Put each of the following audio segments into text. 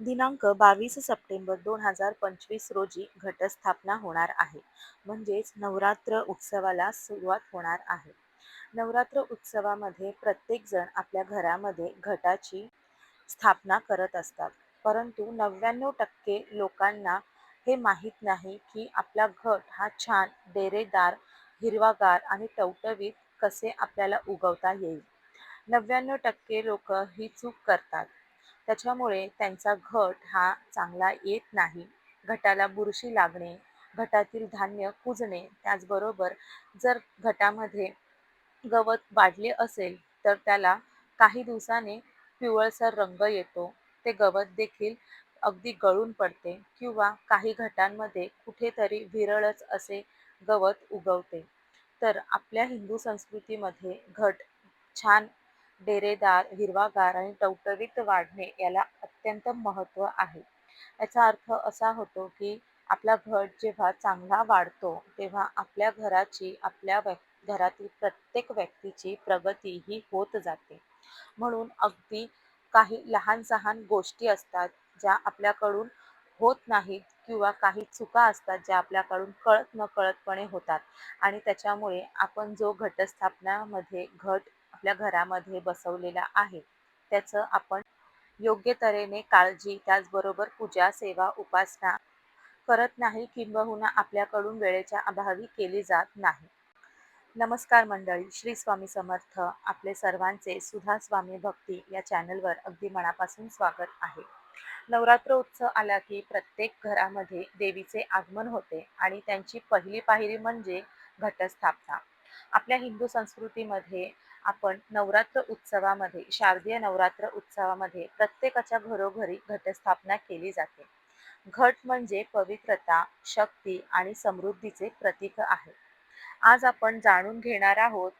दिनांक बावीस सप्टेंबर दोन हजार पंचवीस रोजी घटस्थापना होणार आहे. म्हणजेच नवरात्र उत्सवाला सुरुवात होणार आहे. नवरात्र उत्सवामध्ये प्रत्येकजण आपल्या घरामध्ये घटाची स्थापना करत असतात. परंतु नव्याण्णव टक्के लोकांना हे माहीत नाही की आपला घट हा छान डेरेदार हिरवागार आणि टवटवीत कसे आपल्याला उगवता येईल. नव्याण्णव टक्के लोक ही चूक करतात. त्याच्यामुळे त्यांचा घट हा चांगला येत नाही. घटाला बुरशी लागणे घटातील धान्य कुजणे त्याचबरोबर जर घटामध्ये गवत वाढले असेल तर त्याला काही दिवसाने पिवळसर रंग येतो. ते गवत देखील अगदी गळून पडते किंवा काही घटांमध्ये कुठेतरी विरळच असे गवत उगवते. तर आपल्या हिंदू संस्कृतीमध्ये घट छान डेरेदार हिरवागार आणि टवटवीत वाढणे याला अत्यंत महत्त्व आहे. याचा अर्थ असा होतो की आपला घट जेव्हा चांगला वाढतो तेव्हा आपल्या घराची आपल्या घरातील प्रत्येक व्यक्तीची प्रगती ही होत जाते. म्हणून अगदी काही लहान सहान गोष्टी असतात ज्या आपल्याकडून होत नाहीत किंवा काही चुका असतात ज्या आपल्याकडून कळत नकळतपणे होतात. आणि त्याच्यामुळे आपण जो घटस्थापनामध्ये घट आपल्या घरामध्ये बसवलेला आहे. त्याचं आपण योग्य तऱ्हेने काळजी त्याचबरोबर पूजा सेवा उपासना करत नाही किंबहुना आपल्याकडून वेळेच्या अभावी केली जात नाही. नमस्कार मंडळी श्री स्वामी समर्थ आपले सर्वांचे सुधा स्वामी भक्ती या चॅनलवर अगदी मनापासून स्वागत आहे. नवरात्र उत्सव आला की प्रत्येक घरामध्ये देवीचे आगमन होते आणि त्यांची पहिली पायरी म्हणजे घटस्थापना. आपल्या हिंदू संस्कृतीमध्ये आपण नवरात्र उत्सवामध्ये शारदीय नवरात्र उत्सवामध्ये प्रत्येकाच्या घरोघरी घटस्थापना केली जाते. घट म्हणजे पवित्रता शक्ती आणि समृद्धीचे प्रतीक आहे. आज आपण जाणून घेणार आहोत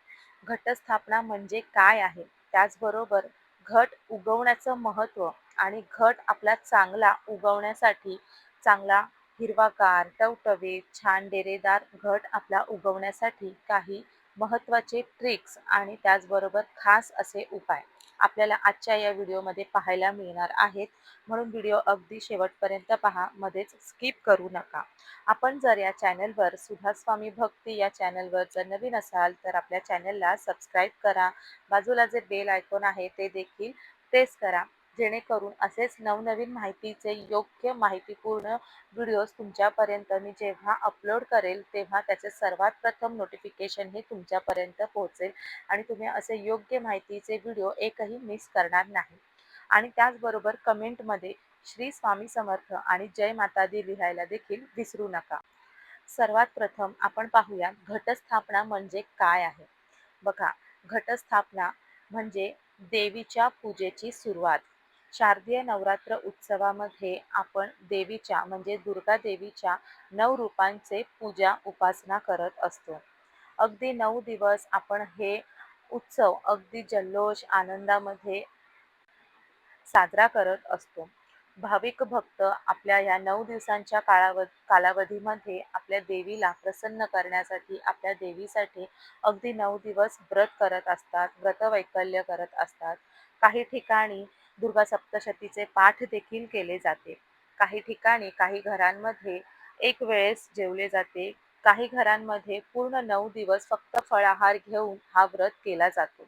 घटस्थापना म्हणजे काय आहे. त्याचबरोबर घट उगवण्याचं महत्त्व आणि घट आपला चांगला उगवण्यासाठी चांगला हिरवागार टवटवीत छान डेरेदार घट आपला उगवण्यासाठी काही महत्त्वाचे ट्रिक्स आणि त्याचबरोबर खास असे उपाय आपल्याला आजच्या या व्हिडिओमध्ये पाहायला मिळणार आहेत. म्हणून व्हिडिओ अगदी शेवटपर्यंत पहा मध्येच स्किप करू नका. आपण जर या चॅनलवर सुधास्वामी भक्ती या चॅनलवर जर नवीन असाल तर आपल्या चॅनलला सबस्क्राईब करा. बाजूला जे बेल आयकॉन आहे ते देखील प्रेस करा. जेणेकरून असेच नवनवीन माहितीचे योग्य माहितीपूर्ण व्हिडिओज तुमच्यापर्यंत मी जेव्हा अपलोड करेल तेव्हा त्याचे सर्वात प्रथम नोटिफिकेशन हे तुमच्यापर्यंत पोहोचेल आणि तुम्ही असे योग्य माहितीचे व्हिडिओ एकही मिस करणार नाही. आणि त्याचबरोबर कमेंटमध्ये श्री स्वामी समर्थ आणि जय माता दी लिहायला देखील विसरू नका. सर्वात प्रथम आपण पाहूया घटस्थापना म्हणजे काय आहे? बघा घटस्थापना म्हणजे देवीच्या पूजेची सुरुवात. शारदीय नवरात्र उत्सवामध्ये आपण देवीच्या म्हणजे दुर्गा देवीच्या नऊ रूपांचे पूजा उपासना करत असतो. अगदी नऊ दिवस आपण हे उत्सव अगदी जल्लोष आनंदामध्ये साजरा करत असतो. भाविक भक्त आपल्या या नऊ दिवसांच्या काळाव कालावधीमध्ये आपल्या देवीला प्रसन्न करण्यासाठी आपल्या देवीसाठी अगदी नऊ दिवस व्रत करत असतात व्रतवैकल्य करत असतात. काही ठिकाणी दुर्गा सप्तशतीचे पाठ देखील केले जाते. काही ठिकाणी काही घरांमध्ये एक वेळेस जेवले जाते. काही घरांमध्ये पूर्ण नऊ दिवस फक्त फळाहार घेऊन हा व्रत केला जातो.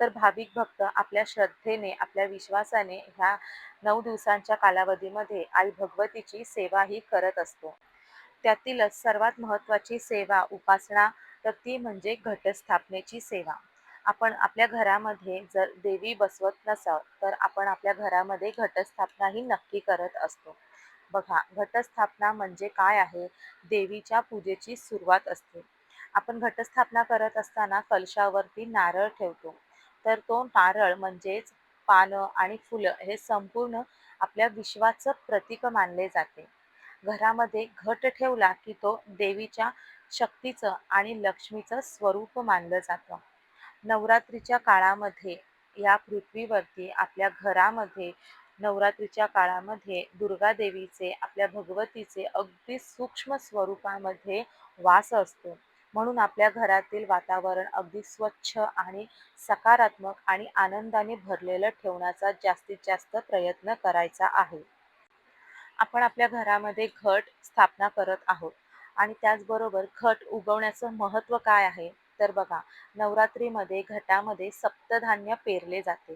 तर भाविक भक्त आपल्या श्रद्धेने आपल्या विश्वासाने ह्या नऊ दिवसांच्या कालावधीमध्ये आई भगवतीची सेवाही करत असतो. त्यातीलच सर्वात महत्त्वाची सेवा उपासना तर ती म्हणजे घटस्थापनेची सेवा. आपण आपल्या घरामध्ये जर देवी बसवत नसाल तर आपण आपल्या घरामध्ये घटस्थापनाही नक्की करत असतो. बघा घटस्थापना म्हणजे काय आहे? देवीच्या पूजेची सुरुवात असते. आपण घटस्थापना करत असताना कलशावरती नारळ ठेवतो. तर तो नारळ म्हणजेच पानं आणि फुलं हे संपूर्ण आपल्या विश्वाचं प्रतीक मानले जाते. घरामध्ये घट ठेवला की तो देवीच्या शक्तीचं आणि लक्ष्मीचं स्वरूप मानलं जातं. नवरात्रीच्या काळामध्ये या पृथ्वीवरती आपल्या घरामध्ये नवरात्रीच्या काळामध्ये दुर्गा देवीचे आपल्या भगवतीचे अगदी सूक्ष्म स्वरूपामध्ये वास असतो. म्हणून आपल्या घरातील वातावरण अगदी स्वच्छ आणि सकारात्मक आणि आनंदाने भरलेलं ठेवण्याचा जास्तीत जास्त प्रयत्न करायचा आहे. आपण आपल्या घरामध्ये घट स्थापना करत आहोत आणि त्याचबरोबर घट उगवण्याचं महत्त्व काय आहे? तर बघा नवरात्रीमध्ये घटामध्ये सप्तधान्य पेरले जाते.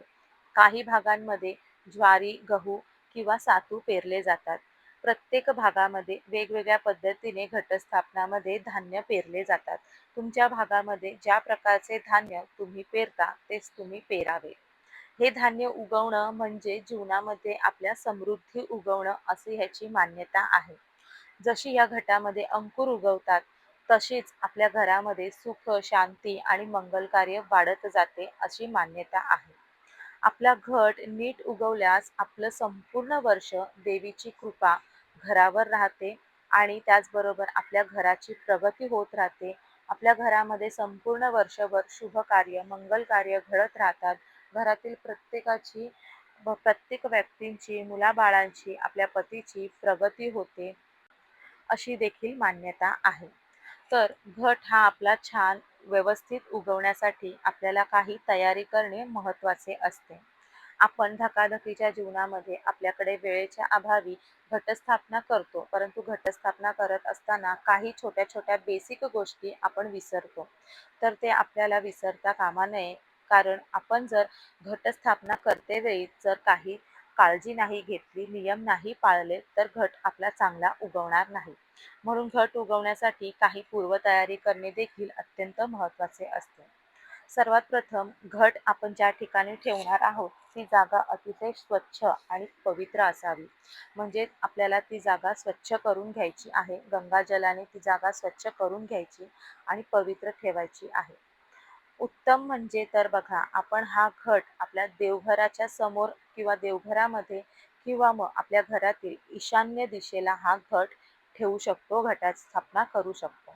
काही भागांमध्ये ज्वारी गहू किंवा सातू पेरले जातात. प्रत्येक भागामध्ये वेगवेगळ्या पद्धतीने घटस्थापनामध्ये धान्य पेरले जातात. तुमच्या भागामध्ये ज्या प्रकारचे धान्य तुम्ही पेरता तेच तुम्ही पेरावे. हे धान्य उगवणं म्हणजे जीवनामध्ये आपल्या समृद्धी उगवणं असे ह्याची मान्यता आहे. जशी या घटामध्ये अंकुर उगवतात तशीच आपल्या घरामध्ये सुख शांती आणि मंगल कार्य वाढत जाते अशी मान्यता आहे. आपला घट नीट उगवल्यास आपलं संपूर्ण वर्ष देवीची कृपा घरावर राहते आणि त्याचबरोबर आपल्या घराची प्रगती होत राहते. आपल्या घरामध्ये संपूर्ण वर्षभर शुभ कार्य मंगल कार्य घडत राहतात. घरातील प्रत्येकाची व प्रत्येक व्यक्तींची मुलाबाळांची आपल्या पतीची प्रगती होते अशी देखील मान्यता आहे. तर घट हा आपला छान व्यवस्थित उगवण्यासाठी आपल्याला काही तयारी करणे महत्त्वाचे असते. आपण धकाधकीच्या जीवनामध्ये आपल्याकडे वेळेच्या अभावी घटस्थापना करतो परंतु घटस्थापना करत असताना काही छोट्या छोट्या बेसिक गोष्टी आपण विसरतो. तर ते आपल्याला विसरता कामा नये कारण आपण जर घटस्थापना करते वेळी जर काही काळजी नाही घेतली नियम नाही पाळले तर घट आपला चांगला उगवणार नाही. म्हणून घट उगवण्यासाठी काही पूर्वतयारी करणे देखील अत्यंत महत्त्वाचे असते. सर्वात प्रथम घट आपण ज्या ठिकाणी ठेवणार आहोत ती जागा अतिशय स्वच्छ आणि पवित्र असावी. म्हणजे आपल्याला ती जागा स्वच्छ करून घ्यायची आहे गंगाजलाने ती जागा स्वच्छ करून घ्यायची आणि पवित्र ठेवायची आहे. उत्तम म्हणजे तर बघा आपण हा घट आपल्या देवघराच्या समोर किंवा देवघरामध्ये किंवा मग आपल्या घरातील ईशान्य दिशेला हा घट ठेवू शकतो घटाची स्थापना करू शकतो.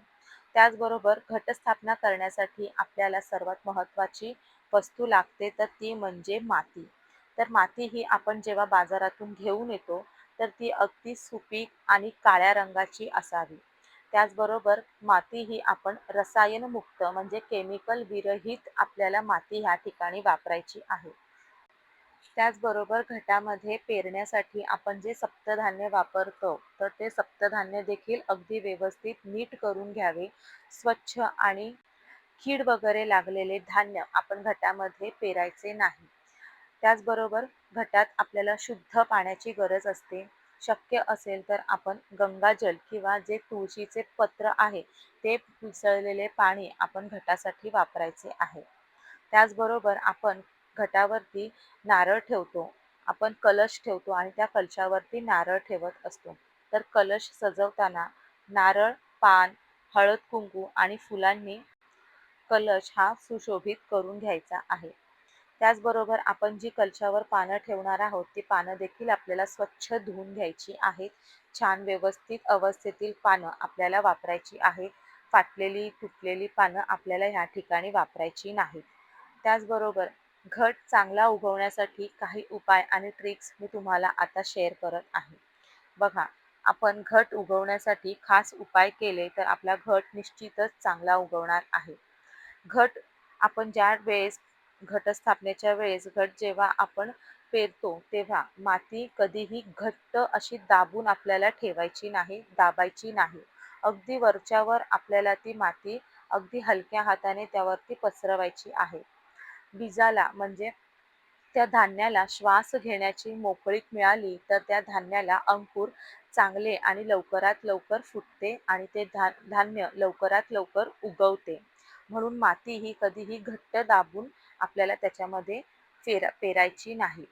त्याचबरोबर घटस्थापना करण्यासाठी आपल्याला सर्वात महत्त्वाची वस्तू लागते तर ती म्हणजे माती. तर माती ही आपण जेव्हा बाजारातून घेऊन येतो तर ती अगदी सुपीक आणि काळ्या रंगाची असावी. त्याचबरोबर माती ही आपण रसायनमुक्त म्हणजे केमिकल विरहित आपल्याला माती ह्या ठिकाणी वापरायची आहे. त्याचबरोबर घटामध्ये पेरण्यासाठी आपण जे सप्तधान्य वापरतो तर ते सप्तधान्य देखील अगदी व्यवस्थित नीट करून घ्यावे. स्वच्छ आणि कीड वगैरे लागलेले धान्य आपण घटामध्ये पेरायचे नाही. त्याचबरोबर घटात आपल्याला शुद्ध पाण्याची गरज असते. शक्य असेल तर आपण गंगाजल किंवा जे तुळशीचे पत्र आहे ते मिसळलेले पाणी आपण घटासाठी वापरायचे आहे. त्याचबरोबर आपण घटावरती नारळ ठेवतो. आपण कलश ठेवतो आणि त्या कलशावरती नारळ ठेवत असतो. तर कलश सजवताना नारळ पान हळद कुंकू आणि फुलांनी कलश हा सुशोभित करून घ्यायचा आहे. त्याचबरोबर आपण जी कलशावर पानं ठेवणार आहोत ती पानं देखील आपल्याला स्वच्छ धुवून घ्यायची आहेत. छान व्यवस्थित अवस्थेतील पानं आपल्याला वापरायची आहेत. फाटलेली तुटलेली पानं आपल्याला ह्या ठिकाणी वापरायची नाहीत. त्याचबरोबर घट चांगला उगवण्यासाठी काही उपाय आणि ट्रिक्स मी तुम्हाला आता शेअर करत आहे. बघा आपण घट उगवण्यासाठी खास उपाय केले तर आपला घट निश्चितच चांगला उगवणार आहे. घट आपण ज्या वेळेस घटस्थापनेच्या वेळेस घट जेव्हा आपण पेरतो तेव्हा माती कधीही घट्ट अशी दाबून आपल्याला ठेवायची नाही दाबायची नाही. अगदी वरच्यावर आपल्याला ती माती अगदी हलक्या हाताने त्यावरती पसरवायची आहे. बीजाला म्हणजे त्या धान्याला श्वास घेण्याची मोकळीक मिळाली तर त्या धान्याला अंकुर चांगले आणि लवकरात लवकर फुटते आणि ते धा धान्य लवकरात लवकर उगवते. म्हणून माती ही कधीही घट्ट दाबून आपल्याला त्याच्यामध्ये फेरा पेरायची नाही.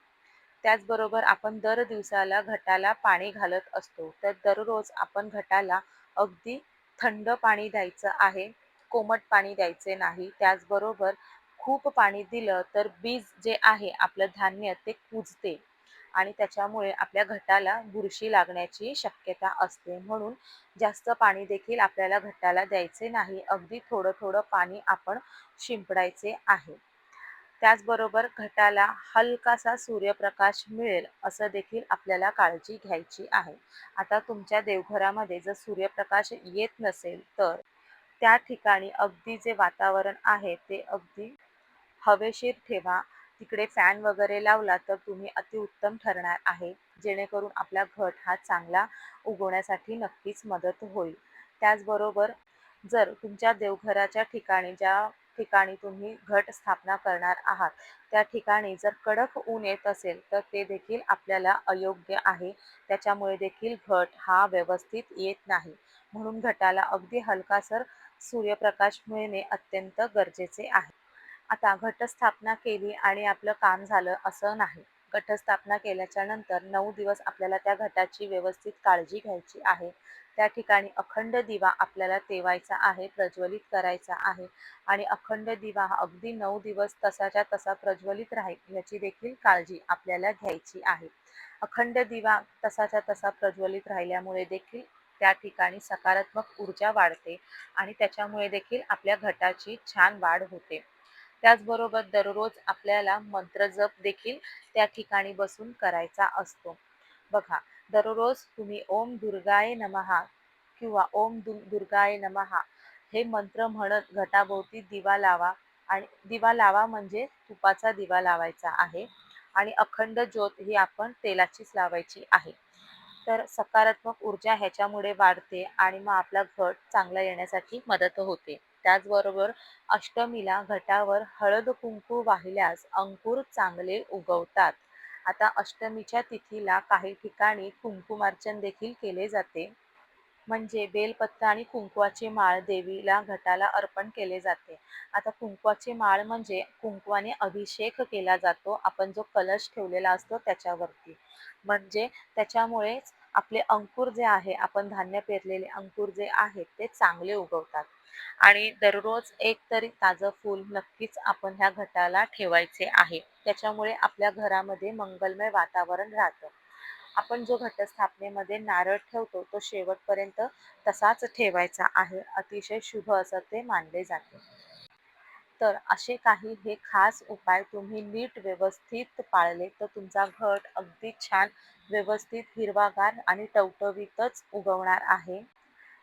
त्याचबरोबर आपण दर दिवसाला घटाला पाणी घालत असतो. तर दररोज आपण घटाला अगदी थंड पाणी द्यायचं आहे कोमट पाणी द्यायचे नाही. त्याचबरोबर खूप पाणी दिलं तर बीज जे आहे आपलं धान्य ते कुजते. आणि त्याच्यामुळे आपल्या घटाला बुरशी लागण्याची शक्यता असते. म्हणून जास्त पाणी देखील आपल्याला घटाला द्यायचे नाही. अगदी थोडं थोडं पाणी आपण शिंपडायचे आहे. त्याचबरोबर घटाला हलकासा सूर्यप्रकाश मिळेल असं देखील आपल्याला काळजी घ्यायची आहे. आता तुमच्या देवघरामध्ये जर सूर्यप्रकाश येत नसेल तर त्या ठिकाणी अगदी जे वातावरण आहे ते अगदी हवेशीर ठेवा. तिकडे फॅन वगैरे लावला तर तुम्ही अतिउत्तम ठरणार आहे. जेणेकरून आपला घट हा चांगला उगवण्यासाठी नक्कीच मदत होईल. त्याचबरोबर जर तुमच्या देवघराच्या ठिकाणी ज्या ठिकाणी तुम्ही घट स्थापना करणार आहात त्या ठिकाणी जर कडक ऊन येत असेल तर ते देखील आपल्याला अयोग्य आहे. त्याच्यामुळे देखील घट हा व्यवस्थित येत नाही. म्हणून घटाला अगदी हलकासर सूर्यप्रकाश मिळणे अत्यंत गरजेचे आहे. आता घटस्थापना केली आणि आपलं काम झालं असं नाही. घटस्थापना केल्याच्यानंतर नऊ दिवस आपल्याला त्या घटाची व्यवस्थित काळजी घ्यायची आहे. त्या ठिकाणी अखंड दिवा आपल्याला तेवायचा आहे प्रज्वलित करायचा आहे आणि अखंड दिवा हा अगदी नऊ दिवस तसाच्या तसा प्रज्वलित राहील याची देखील काळजी आपल्याला घ्यायची आहे. अखंड दिवा तसाच्या तसा प्रज्वलित राहिल्यामुळे देखील त्या ठिकाणी सकारात्मक ऊर्जा वाढते आणि त्याच्यामुळे देखील आपल्या घटाची छान वाढ होते. त्याचबरोबर दररोज आपल्याला मंत्रजप देखील त्या ठिकाणी बसून करायचा असतो. बघा दररोज तुम्ही ओम दुर्गाय नमहा किंवा ओम दु दुर्गाय नमहा हे मंत्र म्हणत घटाभोवती दिवा लावा आणि दिवा लावा म्हणजे तुपाचा दिवा लावायचा आहे आणि अखंड ज्योत ही आपण तेलाचीच लावायची आहे. तर सकारात्मक ऊर्जा ह्याच्यामुळे वाढते आणि मग आपला घट चांगला येण्यासाठी मदत होते. त्याचबरोबर अष्टमीला घटावर हळद कुंकू वाहिल्यास अंकुर चांगले उगवतात. आता अष्टमीच्या तिथीला काही ठिकाणी कुंकुमार्चन देखील केले जाते. म्हणजे बेलपत्ता आणि कुंकवाची माळ देवीला घटाला अर्पण केले जाते. आता कुंकवाची माळ म्हणजे कुंकवाने अभिषेक केला जातो. आपण जो कलश ठेवलेला असतो त्याच्यावरती. म्हणजे त्याच्यामुळेच आपले अंकुर जे आहे आपण धान्य पेरलेले अंकुर जे आहेत ते चांगले उगवतात. आणि दररोज एक तरी ताजं फूल नक्कीच आपण ह्या घटाला ठेवायचे आहे. त्याच्यामुळे आपल्या घरामध्ये मंगलमय वातावरण राहतं. आपण जो घटस्थापनेमध्ये नारळ ठेवतो तो शेवटपर्यंत तसाच ठेवायचा आहे. अतिशय शुभ असं ते मानले जाते. तर असे काही हे खास उपाय तुम्ही नीट व्यवस्थित पाळले तर तुमचा घट अगदी छान व्यवस्थित हिरवागार आणि टवटवीतच उगवणार आहे.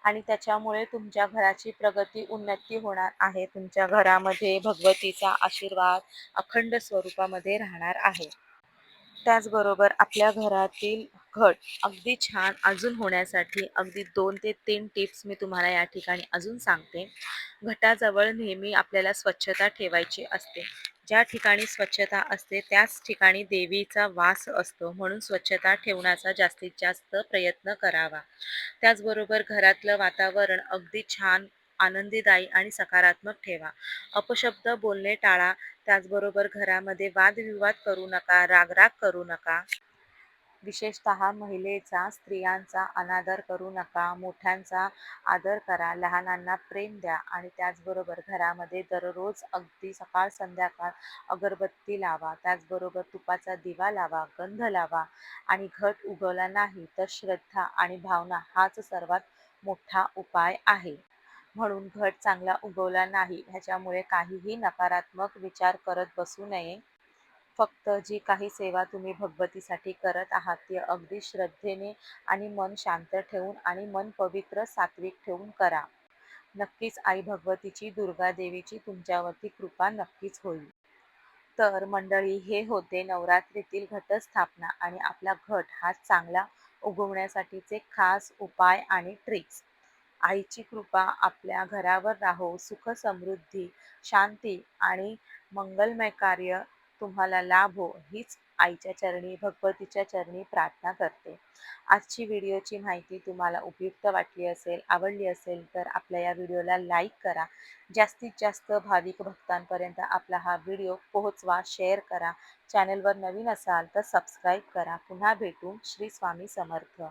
आणि त्याच्यामुळे तुमच्या घराची प्रगती उन्नती होणार आहे. तुमच्या घरामध्ये भगवतीचा आशीर्वाद अखंड स्वरूपामध्ये राहणार आहे. त्याचबरोबर आपल्या घरातील घट अगदी छान अजून होण्यासाठी अगदी दोन ते तीन टिप्स मी तुम्हाला या ठिकाणी अजून सांगते. घटाजवळ नेहमी आपल्याला स्वच्छता ठेवायची असते. ज्या ठिकाणी स्वच्छता असते त्याच ठिकाणी देवीचा वास असतो. म्हणून स्वच्छता ठेवण्याचा जास्तीत जास्त प्रयत्न करावा. त्याचबरोबर घरातलं वातावरण अगदी छान आनंदीदायी आणि सकारात्मक ठेवा. अपशब्द बोलणे टाळा. त्याचबरोबर घरामध्ये वादविवाद करू नका रागराग करू नका. विशेषतः महिलेचा स्त्रियांचा अनादर करू नका मोठ्यांचा आदर करा लहानांना प्रेम द्या आणि त्याचबरोबर घरामध्ये दररोज अगदी सकाळ संध्याकाळ अगरबत्ती लावा त्याचबरोबर तुपाचा दिवा लावा गंध लावा आणि घट उगवला नाही तर श्रद्धा आणि भावना हाच सर्वात मोठा उपाय आहे. म्हणून घट चांगला उगवला नाही ह्याच्यामुळे काहीही नकारात्मक विचार करत बसू नये. फक्त जी काही सेवा तुम्ही भगवतीसाठी करत आहात ती अगदी श्रद्धेने आणि मन शांत ठेवून आणि मन पवित्र सात्विक ठेवून करा. नक्कीच आई भगवतीची दुर्गा देवीची तुमच्यावरती कृपा नक्कीच होईल. तर मंडळी हे होते नवरात्रीतील घटस्थापना आणि आपला घट हा चांगला उगवण्यासाठीचे खास उपाय आणि ट्रिक्स आईची कृपा आपल्या घरावर राहो सुख समृद्धी शांती आणि मंगलमय कार्य तुम्हाला लाभ हो हीच आईच्या चरणी भगवतीच्या चरणी प्रार्थना करते. आजची व्हिडिओची माहिती तुम्हाला उपयुक्त वाटली असेल आवडली असेल तर आपल्या या व्हिडिओला लाईक करा. जास्तीत जास्त भाविक भक्तांपर्यंत आपला हा व्हिडिओ पोहोचवा शेअर करा. चॅनलवर नवीन असाल तर सबस्क्राईब करा. पुन्हा भेटू श्री स्वामी समर्थ.